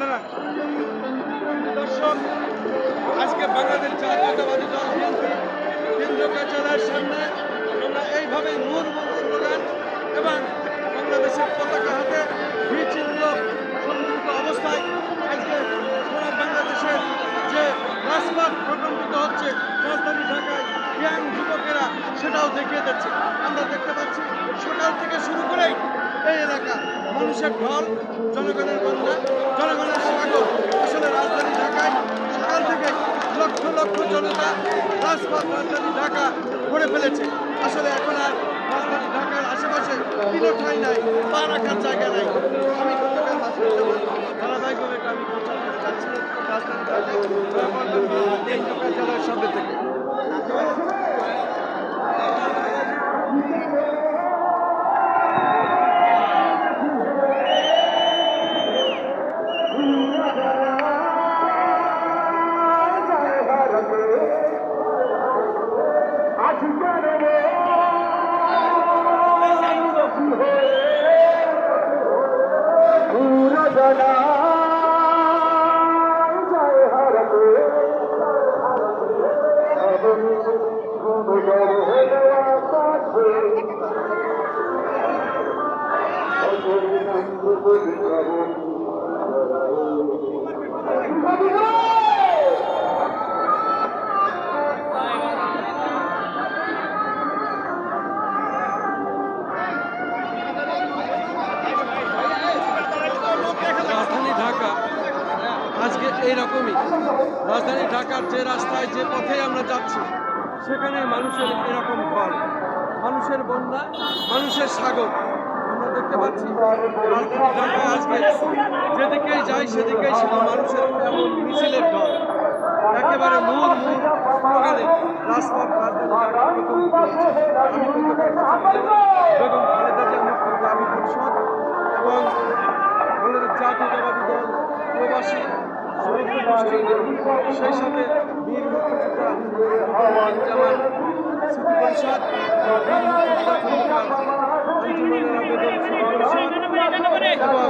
দাঁড়ান দর্শক আজকে বাংলাদেশ জাতীয়তাবাদী দল কেন্দ্রীয় কার্যালয়ের সামনে আমরা এইভাবে মূল মূল এবং বাংলাদেশের পতাকা হাতে বিচিহ্ন সম্মিলিত অবস্থায় আজকে সারা যে রাজপথ প্রকম্পিত হচ্ছে, রাজধানী ঢাকায় ইয়াং যুবকেরা সেটাও দেখিয়ে দিচ্ছে। আমরা দেখতে পাচ্ছি সকাল থেকে শুরু করেই এই এলাকা মানুষের ঢল, জনগণের বন্যা জনগণের সাগর আসলে রাজধানী ঢাকায় সকাল থেকে লক্ষ লক্ষ জনতা রাজপথ রাজধানী ঢাকা ভরে ফেলেছে। আসলে এখন আর রাজধানী ঢাকার আশেপাশে কোনো ঠাঁই নাই, পা রাখার জায়গা নাই। আমি গতকাল ধারাবাহিকভাবে আমি প্রচার করে যাচ্ছি। রাজধানী ঢাকায় কার্যালয়ের সামনে থেকে। রাজধানী এইরকমই। রাজধানী ঢাকার যে রাস্তায়, যে পথে আমরা যাচ্ছি, সেখানে মানুষের এরকম ঘর। মানুষের বন্যা, মানুষের সাগর। আমরা দেখতে পাচ্ছি, রাজধানী ঢাকায় আজকে যেদিকেই যাই, সেদিকেই শুধু মানুষের এমন মিছিলের ঘর। একেবারে মূল মূল স্লোগানে রাজপথ রাজধানী ঢাকা আমি খালেদা জিয়া পরিষদ সেই সাথে বীর মুক্তিযোদ্ধা আবেদন এবং